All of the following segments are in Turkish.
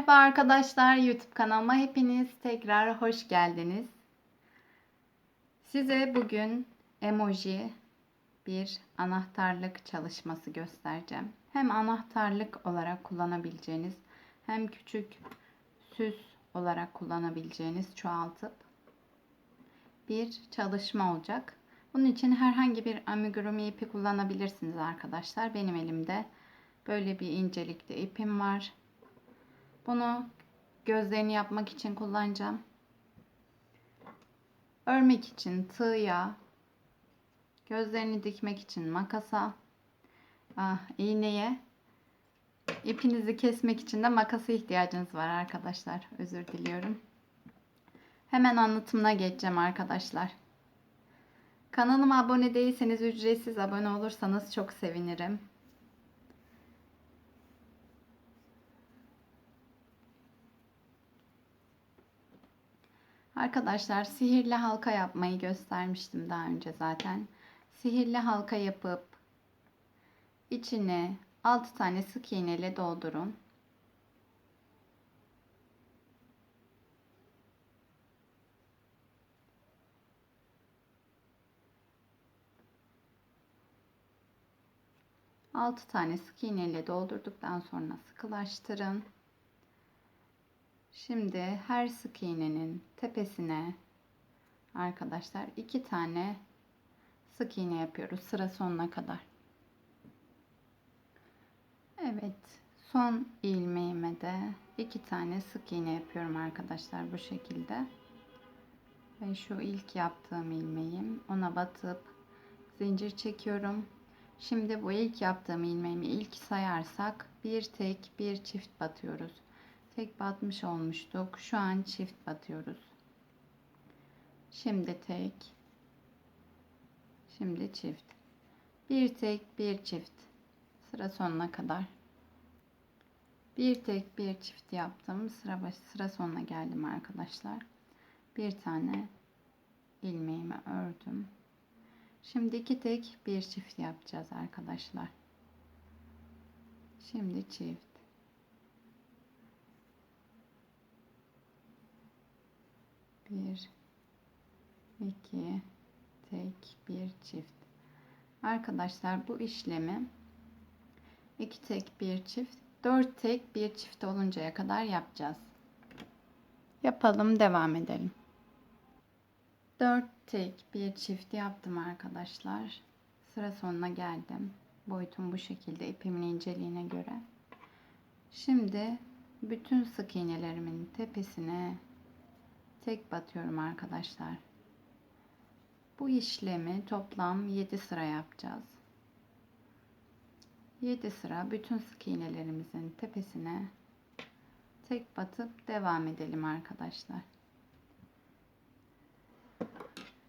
Merhaba arkadaşlar, YouTube kanalıma hepiniz tekrar hoş geldiniz. Size bugün emoji bir anahtarlık çalışması göstereceğim. Hem anahtarlık olarak kullanabileceğiniz hem küçük süs olarak kullanabileceğiniz çoğaltıp bir çalışma olacak. Bunun için herhangi bir amigurumi ipi kullanabilirsiniz arkadaşlar. Benim elimde böyle bir incelikte ipim var. Bunu gözlerini yapmak için kullanacağım. Örmek için tığya, gözlerini dikmek için makasa, ah, iğneye, ipinizi kesmek için de makasa ihtiyacınız var arkadaşlar. Özür diliyorum. Hemen anlatımına geçeceğim arkadaşlar. Kanalıma abone değilseniz ücretsiz abone olursanız çok sevinirim. Arkadaşlar sihirli halka yapmayı göstermiştim daha önce zaten. Sihirli halka yapıp içine 6 tane sık iğne ile doldurun. Altı tane sık iğne ile doldurduktan sonra sıkılaştırın. Şimdi her sık iğnenin tepesine arkadaşlar iki tane sık iğne yapıyoruz sıra sonuna kadar. Evet son ilmeğime de iki tane sık iğne yapıyorum arkadaşlar bu şekilde. Ve şu ilk yaptığım ilmeğim ona batıp zincir çekiyorum. Şimdi bu ilk yaptığım ilmeğimi ilk sayarsak bir tek bir çift batıyoruz tek batmış olmuştuk. Şu an çift batıyoruz. Şimdi tek. Şimdi çift. Bir tek bir çift. Sıra sonuna kadar. Bir tek bir çift yaptım. Sıra başı sıra sonuna geldim arkadaşlar. Bir tane ilmeğimi ördüm. Şimdi iki tek bir çift yapacağız arkadaşlar. Şimdi çift. Bir iki tek bir çift. Arkadaşlar bu işlemi iki tek bir çift dört tek bir çift oluncaya kadar yapacağız. Yapalım devam edelim. Dört tek bir çift yaptım arkadaşlar. Sıra sonuna geldim. Boyutum bu şekilde ipimin inceliğine göre. Şimdi bütün sık iğnelerimin tepesine tek batıyorum arkadaşlar. Bu işlemi toplam 7 sıra yapacağız. 7 sıra bütün sık iğnelerimizin tepesine tek batıp devam edelim arkadaşlar.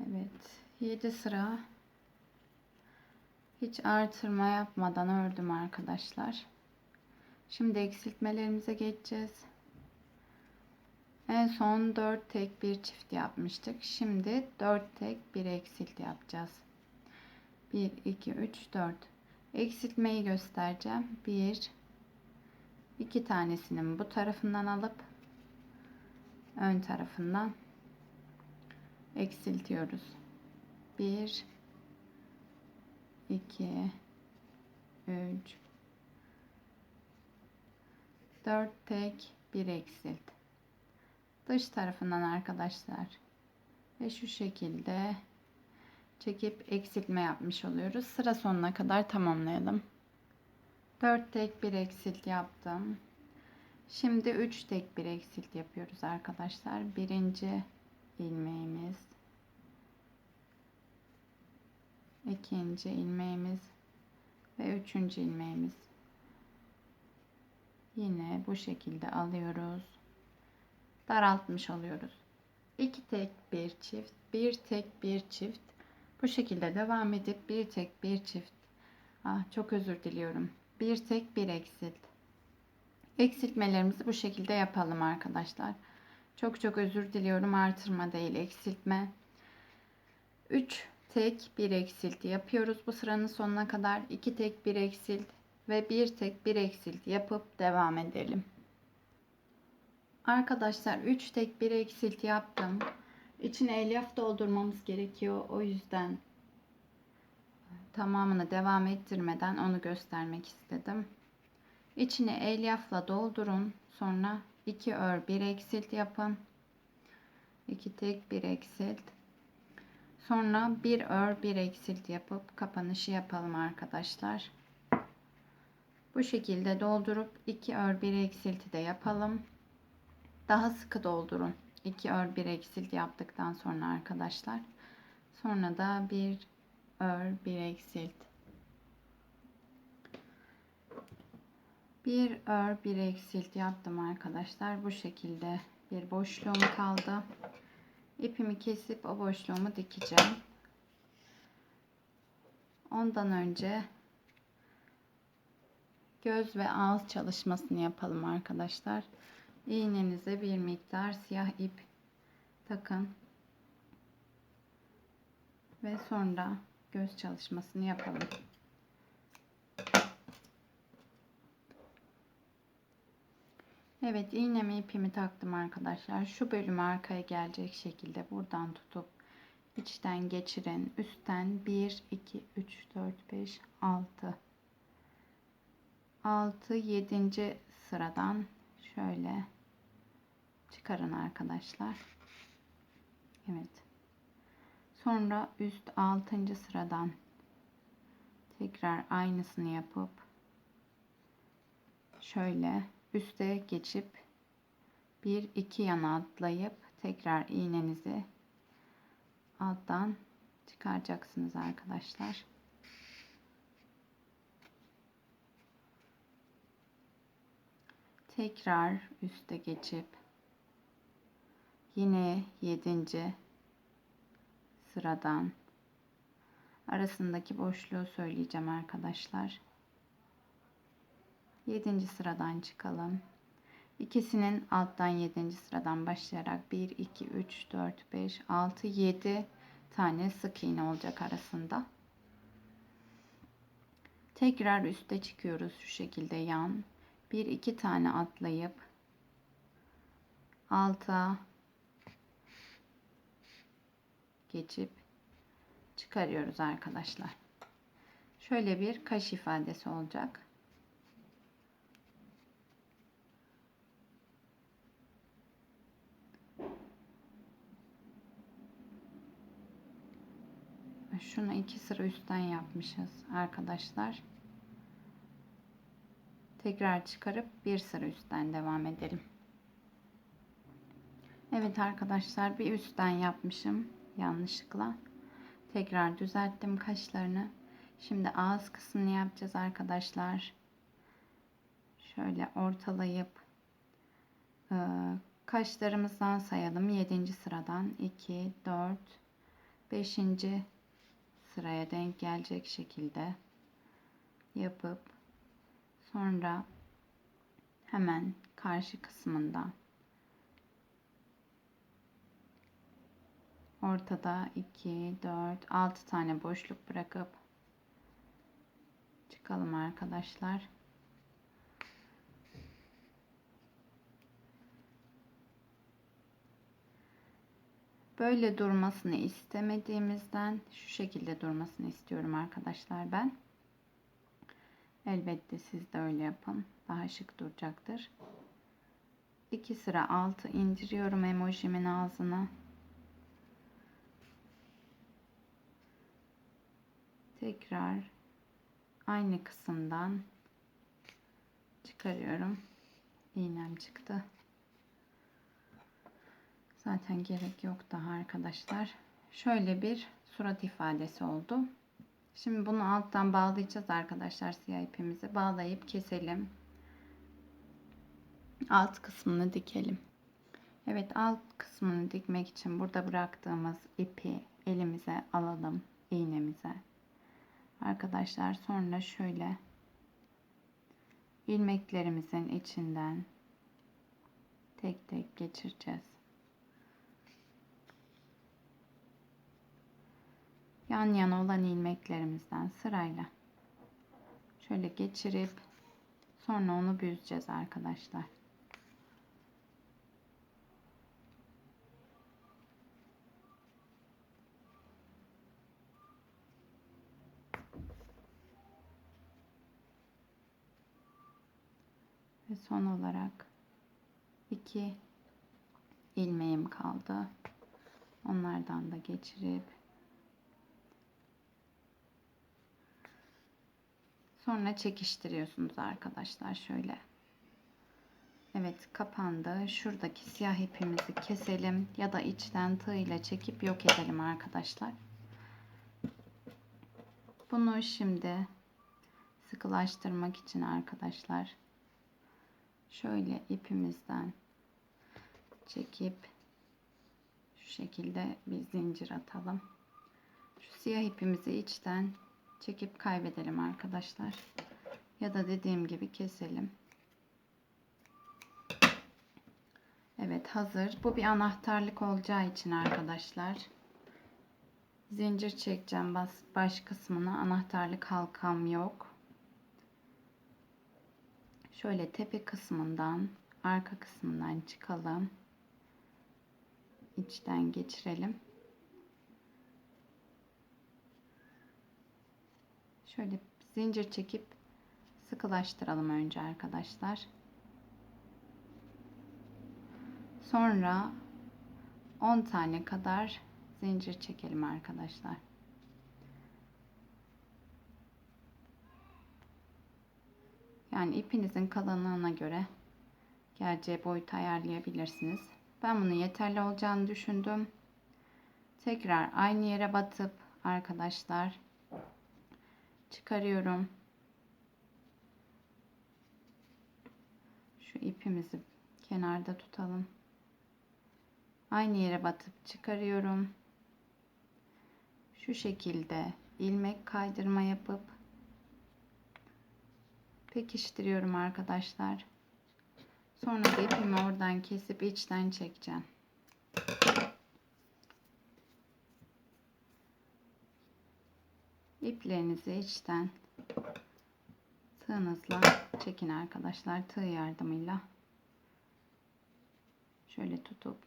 Evet 7 sıra hiç artırma yapmadan ördüm arkadaşlar. Şimdi eksiltmelerimize geçeceğiz. En son 4 tek bir çift yapmıştık. Şimdi 4 tek bir eksilt yapacağız. 1 2 3 4. Eksiltmeyi göstereceğim. 1 2 tanesinin bu tarafından alıp ön tarafından eksiltiyoruz. 1 2 3 4 tek bir eksilt dış tarafından arkadaşlar ve şu şekilde çekip eksiltme yapmış oluyoruz. Sıra sonuna kadar tamamlayalım. 4 tek bir eksilt yaptım. Şimdi 3 tek bir eksilt yapıyoruz arkadaşlar. Birinci ilmeğimiz. ikinci ilmeğimiz ve üçüncü ilmeğimiz. Yine bu şekilde alıyoruz daraltmış oluyoruz. 2 tek bir çift, bir tek bir çift. Bu şekilde devam edip bir tek bir çift. Ah, çok özür diliyorum. Bir tek bir eksilt. Eksiltmelerimizi bu şekilde yapalım arkadaşlar. Çok çok özür diliyorum. Artırma değil eksiltme. 3 tek bir eksilt yapıyoruz bu sıranın sonuna kadar. 2 tek bir eksilt ve bir tek bir eksilt yapıp devam edelim. Arkadaşlar 3 tek bir eksilti yaptım. İçine elyaf doldurmamız gerekiyor. O yüzden tamamını devam ettirmeden onu göstermek istedim. İçine elyafla doldurun. Sonra 2 ör 1 eksilt yapın. 2 tek 1 eksilt. Sonra bir ör bir eksilt yapıp kapanışı yapalım arkadaşlar. Bu şekilde doldurup 2 ör 1 eksilti de yapalım. Daha sıkı doldurun. 2 ör 1 eksilt yaptıktan sonra arkadaşlar. Sonra da bir ör 1 eksilt. Bir ör 1 eksilt yaptım arkadaşlar. Bu şekilde bir boşluğum kaldı. İpimi kesip o boşluğumu dikeceğim. Ondan önce göz ve ağız çalışmasını yapalım arkadaşlar. İğnenize bir miktar siyah ip takın. Ve sonra göz çalışmasını yapalım. Evet iğnemi ipimi taktım arkadaşlar. Şu bölümü arkaya gelecek şekilde buradan tutup içten geçirin. Üstten 1, 2, 3, 4, 5, 6. 6, 7. sıradan şöyle çıkarın arkadaşlar. Evet. Sonra üst 6. sıradan tekrar aynısını yapıp şöyle üste geçip bir iki yana atlayıp tekrar iğnenizi alttan çıkaracaksınız arkadaşlar. Tekrar üste geçip yine yedinci sıradan arasındaki boşluğu söyleyeceğim arkadaşlar. 7. sıradan çıkalım. İkisinin alttan 7. sıradan başlayarak 1, 2, 3, 4, 5, 6, 7 tane sık iğne olacak arasında. Tekrar üste çıkıyoruz şu şekilde yan. 1, 2 tane atlayıp alta geçip çıkarıyoruz arkadaşlar. Şöyle bir kaş ifadesi olacak. Şunu iki sıra üstten yapmışız arkadaşlar. Tekrar çıkarıp bir sıra üstten devam edelim. Evet arkadaşlar bir üstten yapmışım yanlışlıkla. Tekrar düzelttim kaşlarını. Şimdi ağız kısmını yapacağız arkadaşlar. Şöyle ortalayıp e, kaşlarımızdan sayalım. 7. sıradan 2, 4, 5 sıraya denk gelecek şekilde yapıp sonra hemen karşı kısmında ortada 2 4 6 tane boşluk bırakıp çıkalım arkadaşlar. Böyle durmasını istemediğimizden şu şekilde durmasını istiyorum arkadaşlar ben. Elbette siz de öyle yapın. Daha şık duracaktır. 2 sıra altı indiriyorum emojimin ağzına. Tekrar aynı kısımdan çıkarıyorum. İğnem çıktı. Zaten gerek yok daha arkadaşlar. Şöyle bir surat ifadesi oldu. Şimdi bunu alttan bağlayacağız arkadaşlar siyah ipimizi. Bağlayıp keselim. Alt kısmını dikelim. Evet alt kısmını dikmek için burada bıraktığımız ipi elimize alalım. Arkadaşlar sonra şöyle ilmeklerimizin içinden tek tek geçireceğiz. yan yana olan ilmeklerimizden sırayla şöyle geçirip sonra onu büzeceğiz arkadaşlar. Ve son olarak iki ilmeğim kaldı. Onlardan da geçirip sonra çekiştiriyorsunuz arkadaşlar şöyle. Evet kapandı. Şuradaki siyah ipimizi keselim ya da içten tığ ile çekip yok edelim arkadaşlar. Bunu şimdi sıkılaştırmak için arkadaşlar şöyle ipimizden çekip şu şekilde bir zincir atalım. Şu siyah ipimizi içten çekip kaybedelim arkadaşlar. Ya da dediğim gibi keselim. Evet hazır. Bu bir anahtarlık olacağı için arkadaşlar. Zincir çekeceğim baş kısmına. Anahtarlık halkam yok. Şöyle tepe kısmından arka kısmından çıkalım. İçten geçirelim. Şöyle zincir çekip sıkılaştıralım önce arkadaşlar. Sonra 10 tane kadar zincir çekelim arkadaşlar. Yani ipinizin kalınlığına göre geleceği boyutu ayarlayabilirsiniz. Ben bunu yeterli olacağını düşündüm. Tekrar aynı yere batıp arkadaşlar çıkarıyorum. Şu ipimizi kenarda tutalım. Aynı yere batıp çıkarıyorum. Şu şekilde ilmek kaydırma yapıp pekiştiriyorum arkadaşlar. Sonra da ipimi oradan kesip içten çekeceğim. İplerinizi içten tığınızla çekin arkadaşlar. Tığ yardımıyla şöyle tutup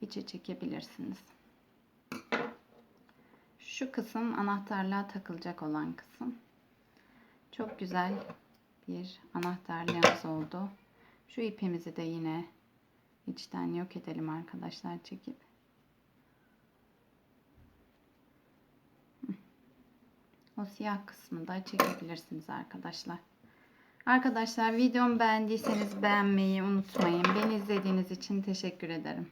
içe çekebilirsiniz. Şu kısım anahtarlığa takılacak olan kısım. Çok güzel bir anahtarlığımız oldu. Şu ipimizi de yine içten yok edelim arkadaşlar çekip. O siyah kısmı da çekebilirsiniz arkadaşlar. Arkadaşlar videomu beğendiyseniz beğenmeyi unutmayın. Beni izlediğiniz için teşekkür ederim.